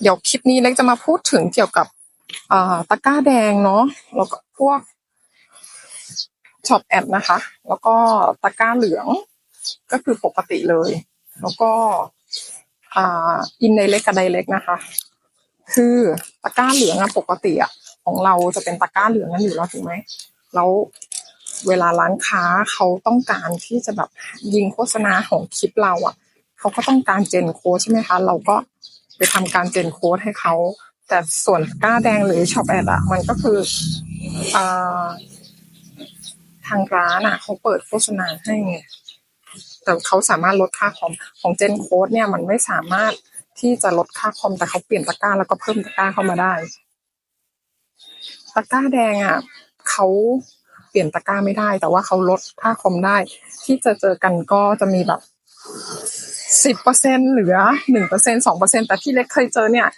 เดี๋ยวคลิปนี้เล็กจะมาพูดถึงเกี่ยวกับอตะกร้าแดงเนาะแล้วก็พวกช็อปแอดนะคะ แล้วก็ตะกร้าเหลืองก็คือปกติเลย แล้วก็อินไดเล็กกับไดเล็กนะคะ คือตะกร้าเหลืองอะปกติอะของเราจะเป็นตะกร้าเหลืองนั่นอยู่แล้วถูกไหมแล้วเวลาร้านค้าเขาต้องการที่จะแบบยิงโฆษณาของคลิปเราอะเขาก็ต้องการเจนโค้ดใช่ไหมคะ เราก็ ไปทำการเจนโค้ดให้เขา แต่ส่วนตะกร้าแดงหรือช็อปแอดอะมันก็คืออ่าทางร้านอะเขาเปิดโฆษณาให้ไงแต่เขาสามารถลดค่าคอมของเจนโค้ดเนี่ยมันไม่สามารถที่จะลดค่าคอมแต่เขาเปลี่ยนตะกร้าแล้วก็เพิ่มตะกร้าเข้ามาได้ ตะกร้าแดงอะเขาเปลี่ยนตะกร้าไม่ได้ แต่ว่าเขาลดค่าคอมได้ ที่จะเจอกันก็จะมีแบบ สิบเปอร์เซ็นเหลือหนึ่งเปอร์เซ็นสองเปอร์เซ็นแต่ที่เล็กเคยเจอเนี่ย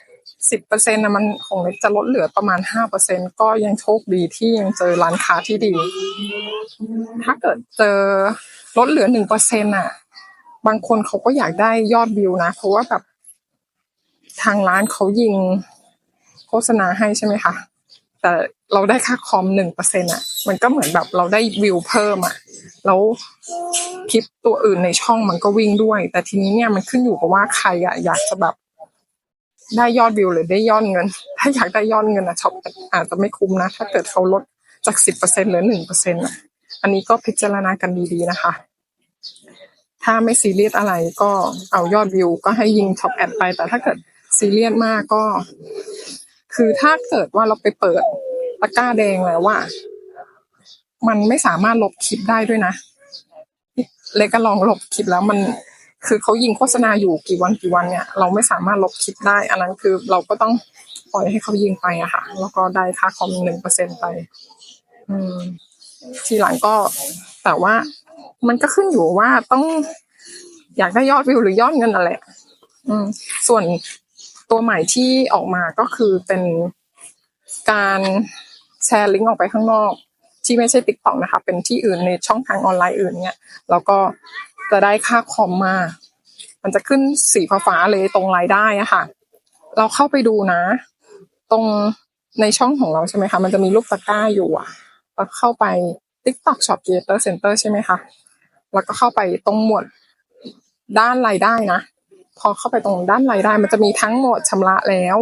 สิบเปอร์เซ็นต์นะมันของเล็กจะลดเหลือประมาณห้าเปอร์เซ็นก็ยังโชคดีที่ยังเจอร้านค้าที่ดี ถ้าเกิดเจอลดเหลือหนึ่งเปอร์เซ็นอะ บางคนเขาก็อยากได้ยอดวิวนะ เพราะว่าแบบทางร้านเขายิงโฆษณาให้ใช่ไหมคะ แต่เราได้ค่าคอมหนึ่งเปอร์เซ็นอะ มันก็เหมือนแบบเราได้วิวเพิ่มอะ แล้วคลิปตัวอื่นในช่องมันก็วิ่งด้วย แต่ทีนี้เนี่ยมันขึ้นอยู่กับว่าใครอะอยากจะแบบได้ยอดวิวหรือได้ยอดเงิน ถ้าอยากได้ยอดเงินอะช็อปอาจจะไม่คุ้มนะ ถ้าเกิดเขาลดจากสิบเปอร์เซ็นเหลือหนึ่งเปอร์เซ็นต์อันนี้ก็พิจารณากันดีๆนะคะ ถ้าไม่ซีเรียสอะไรก็เอายอดวิว ก็ให้ยิงช็อปแอดไป แต่ถ้าเกิดซีเรียสมากก็ คือถ้าเกิดว่าเราไปเปิดตะกร้าแดงแล้วว่า มันไม่สามารถลบคลิปได้ด้วยนะ เล็กก็ลองลบคลิปแล้วมันคือเขายิงโฆษณาอยู่กี่วันกี่วันเนี่ยเราไม่สามารถลบคลิปได้ อันนั้นคือเราก็ต้องปล่อยให้เขายิงไปอะค่ะ แล้วก็ได้ค่าคอมหนึ่งเปอร์เซ็นไป อืม ทีหลังก็แต่ว่ามันก็ขึ้นอยู่ว่าต้องอยากได้ยอดวิวหรือยอดเงินอะไรอืม ส่วนตัวใหม่ที่ออกมาก็คือเป็นการแชร์ลิงก์ออกไปข้างนอก ที่ไม่ใช่ติ๊กต็อกนะคะ เป็นที่อื่นในช่องทางออนไลน์อื่นเนี่ยแล้วก็จะได้ค่าคอมมา มันจะขึ้นสีฟ้าเลยตรงรายได้อะค่ะ เราเข้าไปดูนะ ตรงในช่องของเราใช่ไหมคะ มันจะมีรูปตะกร้าอยู่อะแล้วเข้าไป TikTok Shop Creator Center ใช่ไหมคะ แล้วก็เข้าไปตรงหมวดด้านรายได้นะ พอเข้าไปตรงด้านรายได้ มันจะมีทั้งหมดชำระแล้ว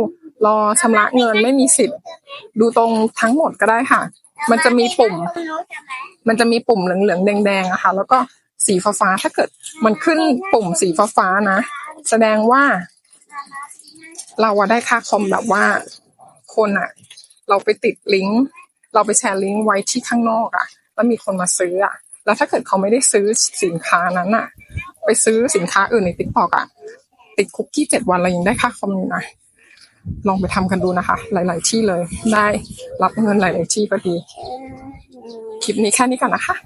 รอชำระเงินไม่มีสิทธิ์ ดูตรงทั้งหมดก็ได้ค่ะ มันจะมีปุ่ม มันจะมีปุ่มเหลืองๆแดงๆอะค่ะ แล้วก็สีฟ้าๆถ้าเกิดมันขึ้นปุ่มสีฟ้าๆนะ แสดงว่า เราอะได้ค่าคอมแบบว่าคนอะเราไปติดลิงก์เราไปแชร์ลิงก์ไว้ที่ข้างนอกอะแล้วมีคนมาซื้ออะแล้วถ้าเกิดเขาไม่ได้ซื้อสินค้านั้นอะไปซื้อสินค้าอื่นในติ๊กต็อกอะติดคุกกี้เจ็ดวันเรายังได้ค่าคอมอยู่นะ ลองไปทำกันดูนะคะ หลาย ๆ ที่เลย ได้รับเงินหลาย ๆ ที่ก็ดี คลิปนี้แค่นี้ก่อนนะคะ